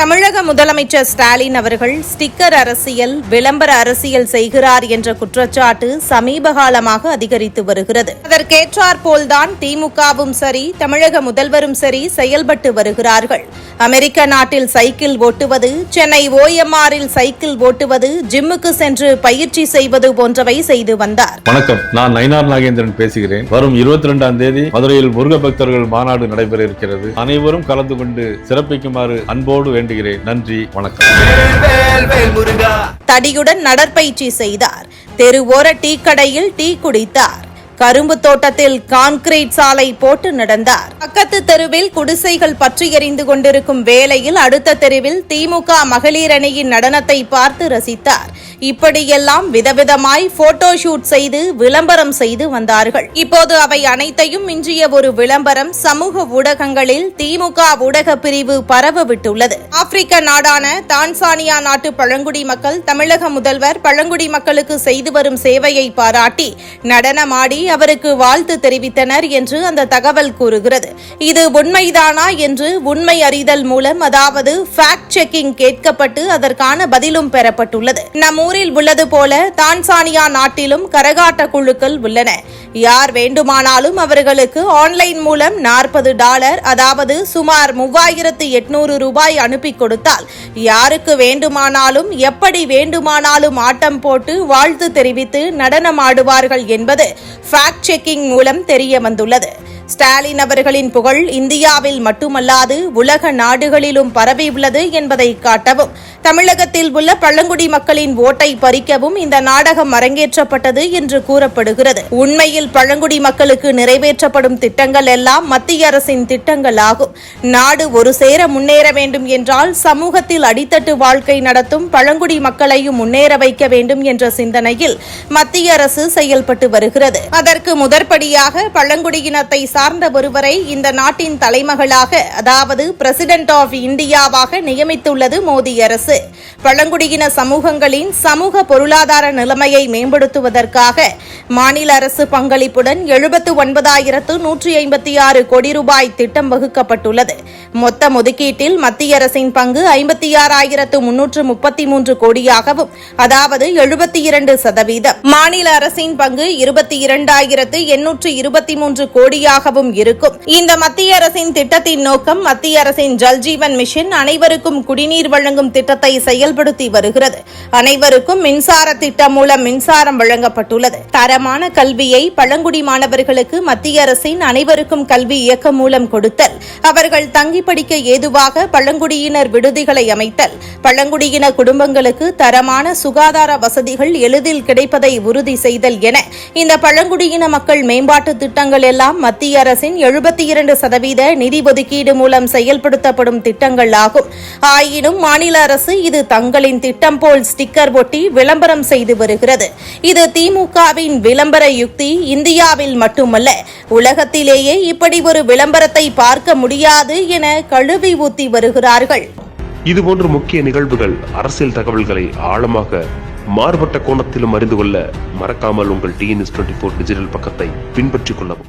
தமிழக முதலமைச்சர் ஸ்டாலின் அவர்கள் ஸ்டிக்கர் அரசியல் விளம்பர அரசியல் செய்கிறார் என்ற குற்றச்சாட்டு சமீப காலமாக அதிகரித்து வருகிறது. அதற்கேற்றாற்போல்தான் திமுகவும் சரி தமிழக முதல்வரும் சரி செயல்பட்டு வருகிறார்கள். அமெரிக்க நாட்டில் சைக்கிள் ஓட்டுவது சென்னை ஓஎம்ஆரில் சைக்கிள் ஓட்டுவது ஜிம்முக்கு சென்று பயிற்சி செய்வது போன்றவை செய்து வந்தார். வணக்கம். நான் நயினார் நாகேந்திரன் பேசுகிறேன். வரும் இருபத்தி ரெண்டாம் தேதி மதுரையில் முருக பக்தர்கள் மாநாடு நடைபெற இருக்கிறது. அனைவரும் கலந்து கொண்டு சிறப்பிக்குமாறு அன்போடு வேண்டுகிறேன். நன்றி வணக்கம். தடியுடன் நடற்பயிற்சி செய்தார். தெருவோர டீ கடையில் டீ குடித்தார். கரும்பு தோட்டத்தில் கான்கிரீட் சாலை போட்டு நடந்தார். பக்கத்து தெருவில் குடிசைகள் பற்றி எறிந்து கொண்டிருக்கும் வேளையில் அடுத்த தெருவில் திமுக மகளிர் அணியின் நடனத்தை பார்த்து ரசித்தார். இப்படியெல்லாம் விதவிதமாய் போட்டோ ஷூட் செய்து விளம்பரம் செய்து வந்தார்கள். இப்போது அவை அனைத்தையும் மிஞ்சிய ஒரு விளம்பரம் சமூக ஊடகங்களில் திமுக ஊடக பிரிவு பரவ விட்டுள்ளது ஆப்பிரிக்க நாடான தான்சானியா நாட்டு பழங்குடி மக்கள் தமிழக முதல்வர் பழங்குடி மக்களுக்கு செய்து வரும் சேவையை பாராட்டி நடனமாடி அவருக்கு வாழ்த்து தெரிவித்தனர் என்று அந்த தகவல் கூறுகிறது. இது உண்மைதானா என்று உண்மை அறிதல் மூலம் அதாவது ஃபேக்ட் செக்கிங் கேட்கப்பட்டு அதற்கான பதிலும் பெறப்பட்டுள்ளது. நம் ஊரில் உள்ளது போல தான்சானியா நாட்டிலும் கரகாட்ட குழுக்கள் உள்ளன. யார் வேண்டுமானாலும் அவர்களுக்கு ஆன்லைன் மூலம் நாற்பது டாலர் அதாவது சுமார் மூவாயிரத்து எட்நூறு ரூபாய் அனுப்பி கொடுத்தால் யாருக்கு வேண்டுமானாலும் எப்படி வேண்டுமானாலும் ஆட்டம் போட்டு வாழ்த்து தெரிவித்து நடனமாடுவார்கள் என்பது ஃபேக்ட் செக்கிங் மூலம் தெரிய வந்துள்ளது. ஸ்டாலின் அவர்களின் புகழ் இந்தியாவில் மட்டுமல்லாது உலக நாடுகளிலும் பரவியுள்ளது என்பதை காட்டவும் தமிழகத்தில் உள்ள பழங்குடி மக்களின் ஓட்டை பறிக்கவும் இந்த நாடகம் அரங்கேற்றப்பட்டது என்று கூறப்படுகிறது. உண்மையில் பழங்குடி மக்களுக்கு நிறைவேற்றப்படும் திட்டங்கள் எல்லாம் மத்திய அரசின் திட்டங்கள் ஆகும். நாடு ஒரு சேர முன்னேற வேண்டும் என்றால் சமூகத்தில் அடித்தட்டு வாழ்க்கை நடத்தும் பழங்குடி மக்களையும் முன்னேற வைக்க வேண்டும் என்ற சிந்தனையில் மத்திய அரசு செயல்பட்டு வருகிறது. அதற்கு முதற்படியாக பழங்குடியினத்தை சார்ந்த ஒருவரை இந்த நாட்டின் தலைமகளாக அதாவது பிரசிடென்ட் ஆஃப் இந்தியாவாக நியமித்துள்ளது மோடி அரசு. பழங்குடியின சமூகங்களின் சமூக பொருளாதார நிலைமையை மேம்படுத்துவதற்காக மாநில அரசு பங்களிப்புடன் எழுபத்து ஒன்பதாயிரத்து நூற்றி ஐம்பத்தி ஆறு கோடி ரூபாய் திட்டம் வகுக்கப்பட்டுள்ளது. மொத்த ஒதுக்கீட்டில் மத்திய அரசின் பங்கு ஐம்பத்தி ஆறாயிரத்து முன்னூற்று முப்பத்தி மூன்று கோடியாகவும் அதாவது எழுபத்தி இரண்டு சதவீதம். மாநில அரசின் பங்கு இருபத்தி இரண்டாயிரத்து எண்ணூற்று இருபத்தி மூன்று கோடியாகவும் இருக்கும். இந்த மத்திய அரசின் திட்டத்தின் நோக்கம் மத்திய அரசின் ஜல்ஜீவன் மிஷன் அனைவருக்கும் குடிநீர் வழங்கும் திட்டத்தை செயல்படுத்தி வருகிறது. அனைவருக்கும் மின்சார திட்டம் மூலம் மின்சாரம் வழங்கப்பட்டுள்ளது. தரமான கல்வியை பழங்குடி மாணவர்களுக்கு மத்திய அரசின் அனைவருக்கும் கல்வி இயக்கம் மூலம் கொடுத்தல் அவர்கள் தங்கி படிக்க ஏதுவாக பழங்குடியினர் விடுதிகளை அமைத்தல் பழங்குடியின குடும்பங்களுக்கு தரமான சுகாதார வசதிகள் எளிதில் கிடைப்பதை உறுதி செய்தல் என இந்த பழங்குடியின மக்கள் மேம்பாட்டு திட்டங்கள் எல்லாம் மத்திய அரசின் எழுபத்தி இரண்டு சதவீத நிதி ஒதுக்கீடு மூலம் செயல்படுத்தப்படும் திட்டங்கள் ஆகும். ஆயினும் மாநில அரசு இது தங்களின் திட்டம் போல் ஸ்டிக்கர் ஒட்டி விளம்பரம் செய்து வருகிறது. இது திமுகவின் விளம்பர யுக்தி இந்தியாவில் மட்டுமல்ல உலகத்திலேயே இப்படி ஒரு விளம்பரத்தை பார்க்க முடியாது என கழுவி ஊத்தி வருகிறார்கள். இதுபோன்ற முக்கிய நிகழ்வுகள் அரசியல் தகவல்களை ஆழமாக மாறுபட்ட கோணத்திலும் அறிந்து கொள்ள மறக்காமல் உங்கள் டிஎன்எஸ் டுவெண்ட்டி ஃபோர் டிஜிட்டல் பக்கத்தை பின்பற்றிக் கொள்ளவும்.